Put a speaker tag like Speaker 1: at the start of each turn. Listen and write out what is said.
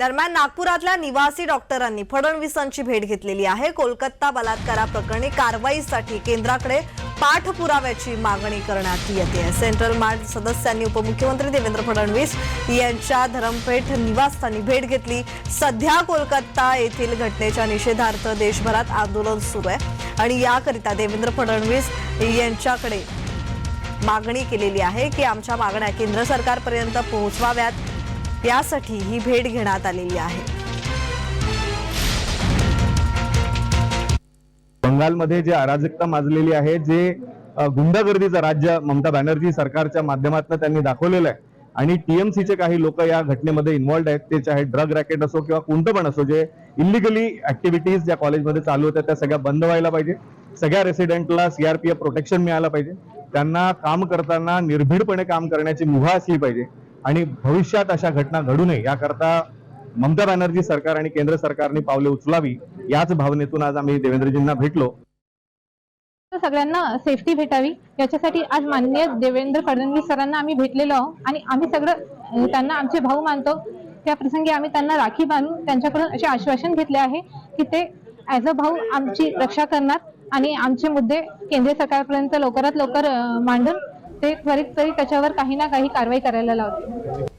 Speaker 1: दरम्यान नागपुरातल्या निवासी डॉक्टरांनी फडणवीसांची भेट घेतलेली आहे. कोलकाता बलात्काराप्रकरणी कारवाईसाठी केंद्राकडे पाठपुराव्याची मागणी करण्यात येते. सेंट्रल मार्ट सदस्यांनी उपमुख्यमंत्री देवेंद्र फडणवीस यांच्या धरमपेठ निवासस्थानी भेट घेतली. सध्या कोलकाता येथील घटनेच्या निषेधार्थ देशभरात आंदोलन सुरू आहे आणि याकरिता देवेंद्र फडणवीस यांच्याकडे मागणी केलेली आहे की आमच्या मागण्या केंद्र सरकारपर्यंत पोहोचवाव्यात. यासाठी ही भेट घेण्यात आलेली आहे.
Speaker 2: बंगालमध्ये जे अराजकता माजलेली आहे जे गुंडागर्दीचं राज्य ममता बॅनर्जी सरकारच्या माध्यमातून त्यांनी दाखवलेलं आहे. आणि टीएमसीचे काही लोक या घटनेमध्ये इन्व्हॉल्ड आहेत. ते चाहे ड्रग रॅकेट असो किंवा कोणतं पण असो जे इलिगली ऍक्टिव्हिटीज ज्या कॉलेजमध्ये चालू होत्या त्या सगळ्या बंद व्हायला पाहिजे. सगळ्या रेसिडेंटला सीआरपीएफ प्रोटेक्शन मिळायला पाहिजे. त्यांना काम करताना निर्भीडपणे काम करण्याची मुभा असली पाहिजे. आणि भविष्यात अशा घटना घडू नये याकरता ममता बॅनर्जी सरकार आणि केंद्र सरकारने पावले उचलावी याच भावनेतून आज आम्ही देवेंद्रजींना भेटलो.
Speaker 3: सगळ्यांना सेफ्टी भेटावी. याच्यासाठी आज माननीय देवेंद्र फडणवीस सरांना आम्ही भेटलेलो आहोत आणि आम्ही सगळं त्यांना आमचे भाऊ मानतो. त्या प्रसंगी आम्ही त्यांना राखी बांधून त्यांच्याकडून असे आश्वासन घेतले आहे की ते ऍज अ भाऊ आमची रक्षा करणार आणि आमचे मुद्दे केंद्र सरकारपर्यंत लवकरात लवकर मांडून ते त्वरित तरी त्याच्यावर काही ना काही कारवाई करायला लावतील.